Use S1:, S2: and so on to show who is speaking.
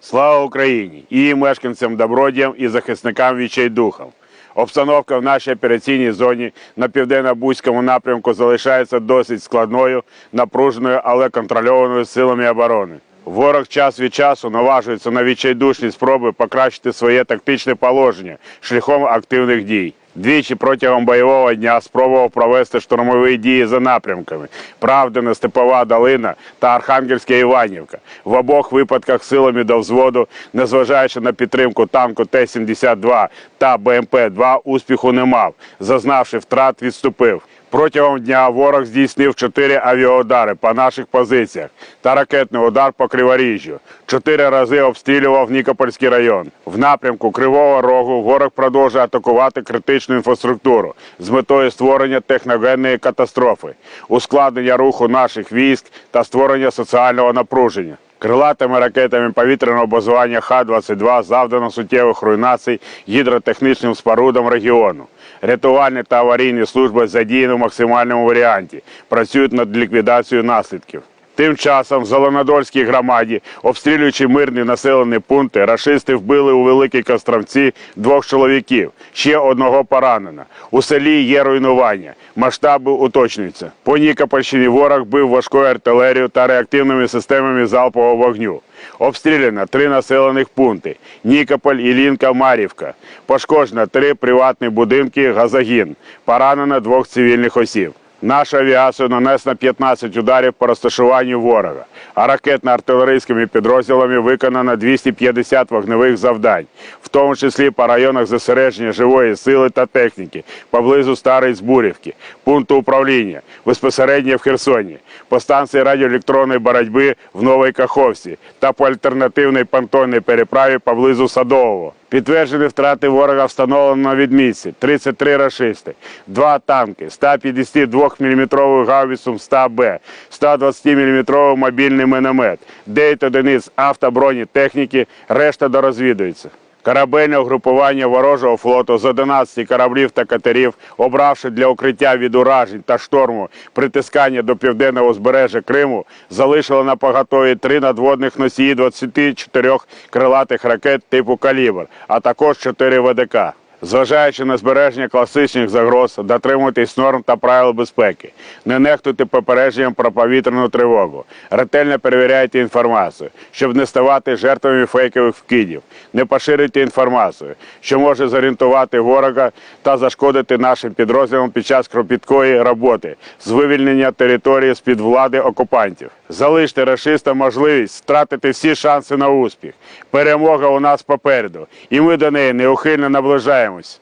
S1: Слава Україні! І мешканцям, добродіям і захисникам відчайдухам. Обстановка в нашій операційній зоні на південно-бузькому напрямку залишається досить складною, напруженою, але контрольованою силами оборони. Ворог час від часу наважується на відчайдушні спроби покращити своє тактичне положення шляхом активних дій. Двічі протягом бойового дня спробував провести штурмові дії за напрямками Правдина, Степова Долина та Архангельська Іванівка. В обох випадках силами до взводу, незважаючи на підтримку танку Т-72 та БМП-2, успіху не мав. Зазнавши втрат, відступив. Протягом дня ворог здійснив чотири авіаудари по наших позиціях та ракетний удар по Криворіжжю. Чотири рази обстрілював Нікопольський район. В напрямку Кривого Рогу ворог продовжує атакувати критичну інфраструктуру з метою створення техногенної катастрофи, ускладнення руху наших військ та створення соціального напруження. Крилатими ракетами повітряного базування Х-22 завдано суттєвих руйнацій гідротехнічним спорудам регіону. Рятувальні та аварійні служби задіяні в максимальному варіанті, працюють над ліквідацією наслідків. Тим часом в Зеленодольській громаді, обстрілюючи мирні населені пункти, рашисти вбили у Великій Костромці двох чоловіків, ще одного поранено. У селі є руйнування, масштаби уточнюються. По Нікопольщині ворог бив важкою артилерією та реактивними системами залпового вогню. Обстріляно три населених пункти: Нікополь, Ілінка, Марівка. Пошкоджено три приватні будинки, газогін. Поранено двох цивільних осіб. Наша авіація нанесла 15 ударів по розташуванню ворога, а ракетно-артилерійськими підрозділами виконано 250 вогневих завдань, в тому числі по районах зосередження живої сили та техніки, поблизу Старої Збурівки, пункту управління, безпосередньо в Херсоні, по станції радіоелектронної боротьби в Новій Каховці та по альтернативній понтонній переправі поблизу Садового. Підтверджені втрати ворога встановлено на відмітці 33 рашисти, 2 танки, 152 мм гаубицю 100Б, 120 мм мобільний міномет, 9 одиниць автобронетехніки, решта дорозвідується. Корабельне угрупування ворожого флоту з 11 кораблів та катерів, обравши для укриття від уражень та шторму притискання до південного узбережжя Криму, залишило на поготові три надводних носії 24 крилатих ракет типу «Калібр», а також 4 ВДК. Зважаючи на збереження класичних загроз, дотримуйтесь норм та правил безпеки, не нехтуйте попередженням про повітряну тривогу, ретельно перевіряйте інформацію, щоб не ставати жертвами фейкових вкидів, не поширюйте інформацію, що може зорієнтувати ворога та зашкодити нашим підрозділам під час кропіткої роботи з вивільнення території з-під влади окупантів. Залиште рашистам можливість втратити всі шанси на успіх. Перемога у нас попереду, і ми до неї неухильно Irons.